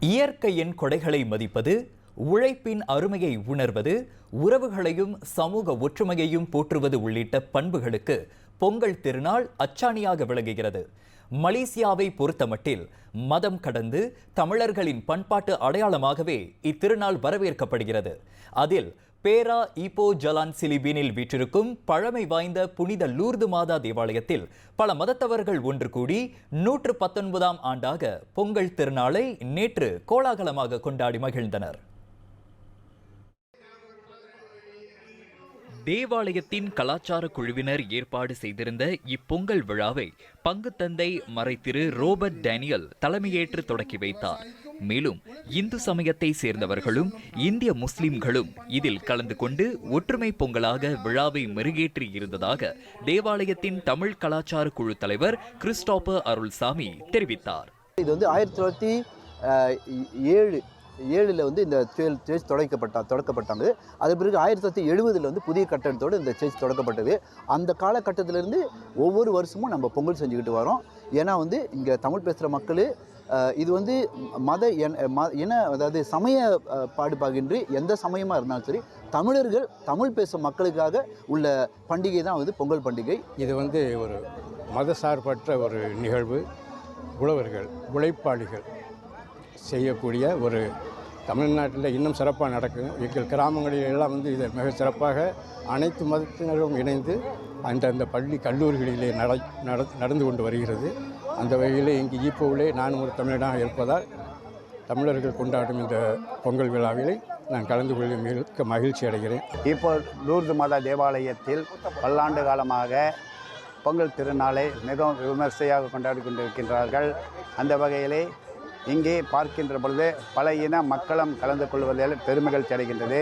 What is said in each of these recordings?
இயற்கையின் கொடைகளை மதிப்பது உழைப்பின் அருமையை உணர்வது உறவுகளையும் சமூக ஒற்றுமையையும் போற்றுவது உள்ளிட்ட பண்புகளுக்கு பொங்கல் திருநாள் அச்சாணியாக விளங்குகிறது. மலேசியாவை பொறுத்தமட்டில் மதம் கடந்து தமிழர்களின் பண்பாட்டு அடையாளமாகவே இத்திருநாள் வரவேற்கப்படுகிறது. அதில் பேரா ஈப்போ ஜலான் சிலிபீனில் வீற்றிருக்கும் பழமை வாய்ந்த புனித லூர்து மாதா தேவாலயத்தில் பல மதத்தவர்கள் ஒன்று கூடி நூற்று பத்தொன்பதாம் ஆண்டாக பொங்கல் திருநாளை நேற்று கோலாகலமாக கொண்டாடி மகிழ்ந்தனர். தேவாலயத்தின் கலாச்சார குழுவினர் ஏற்பாடு செய்திருந்த இப்பொங்கல் விழாவை பங்கு தந்தை மறைத்திரு ரோபர்ட் டேனியல் தலைமையேற்று தொடக்கி வைத்தார். மேலும் இந்து சமயத்தை சேர்ந்தவர்களும் இந்திய முஸ்லிம்களும் இதில் கலந்து கொண்டு ஒற்றுமை பொங்கலாக விழாவை மெருகேற்றி இருந்ததாக தேவாலயத்தின் தமிழ் கலாச்சார குழு தலைவர் கிறிஸ்டோபர் அருள்சாமி தெரிவித்தார். இது வந்து ஆயிரத்தி தொள்ளாயிரத்தி ஏழு ஏழில் வந்து இந்த சேர்ச் தொடக்கப்பட்ட தொடக்கப்பட்டாங்க. அது பிறகு ஆயிரத்தி தொள்ளாயிரத்தி எழுபதில் வந்து புதிய கட்டடத்தோடு இந்த சேர்ச் தொடக்கப்பட்டது. அந்த காலகட்டத்திலேருந்து ஒவ்வொரு வருஷமும் நம்ம பொங்கல் செஞ்சுக்கிட்டு வரோம். ஏன்னா வந்து இங்கே தமிழ் பேசுகிற மக்கள் இது வந்து மத என ம- அதாவது சமய பாடுபாகின்றி எந்த சமயமாக இருந்தாலும் சரி தமிழர்கள் தமிழ் பேசும் மக்களுக்காக உள்ள பண்டிகை தான் வந்து பொங்கல் பண்டிகை. இது வந்து ஒரு மத சார்பற்ற ஒரு நிகழ்வு. உழவர்கள் உழைப்பாளிகள் செய்யக்கூடிய ஒரு தமிழ்நாட்டில் இன்னும் சிறப்பாக நடக்கும் எங்கள் கிராமங்களில் எல்லாம் வந்து இதை மிக சிறப்பாக அனைத்து மதத்தினரும் இணைந்து அந்தந்த பள்ளி கல்லூரிகளிலே நட நட நடந்து கொண்டு வருகிறது. அந்த வகையில் இங்கு ஈப்போவிலே நான் ஒரு தமிழனாக இருப்பதால் தமிழர்கள் கொண்டாடும் இந்த பொங்கல் விழாவிலே நான் கலந்து கொள்ள மிக மகிழ்ச்சி அடைகிறேன். இப்போ லூர்து மத தேவாலயத்தில் பல்லாண்டு காலமாக பொங்கல் திருநாளை மிகவும் விமர்சையாக கொண்டாடி கொண்டிருக்கின்றார்கள். அந்த வகையிலே இங்கே பார்க்கின்ற பொழுது பல இன மக்களும் கலந்து கொள்வதில் பெருமகிழ்ச்சி அடைகின்றது.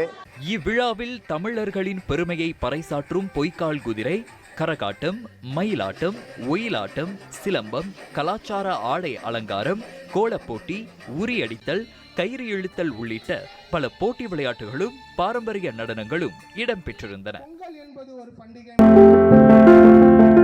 இவ்விழாவில் தமிழர்களின் பெருமையை பறைசாற்றும் பொய்க்கால் குதிரை கரகாட்டம் மயிலாட்டம் ஒயிலாட்டம் சிலம்பம் கலாச்சார ஆடை அலங்காரம் கோலப்போட்டி உரியடித்தல் கயிறு இழுத்தல் உள்ளிட்ட பல போட்டி விளையாட்டுகளும் பாரம்பரிய நடனங்களும் இடம்பெற்றிருந்தன.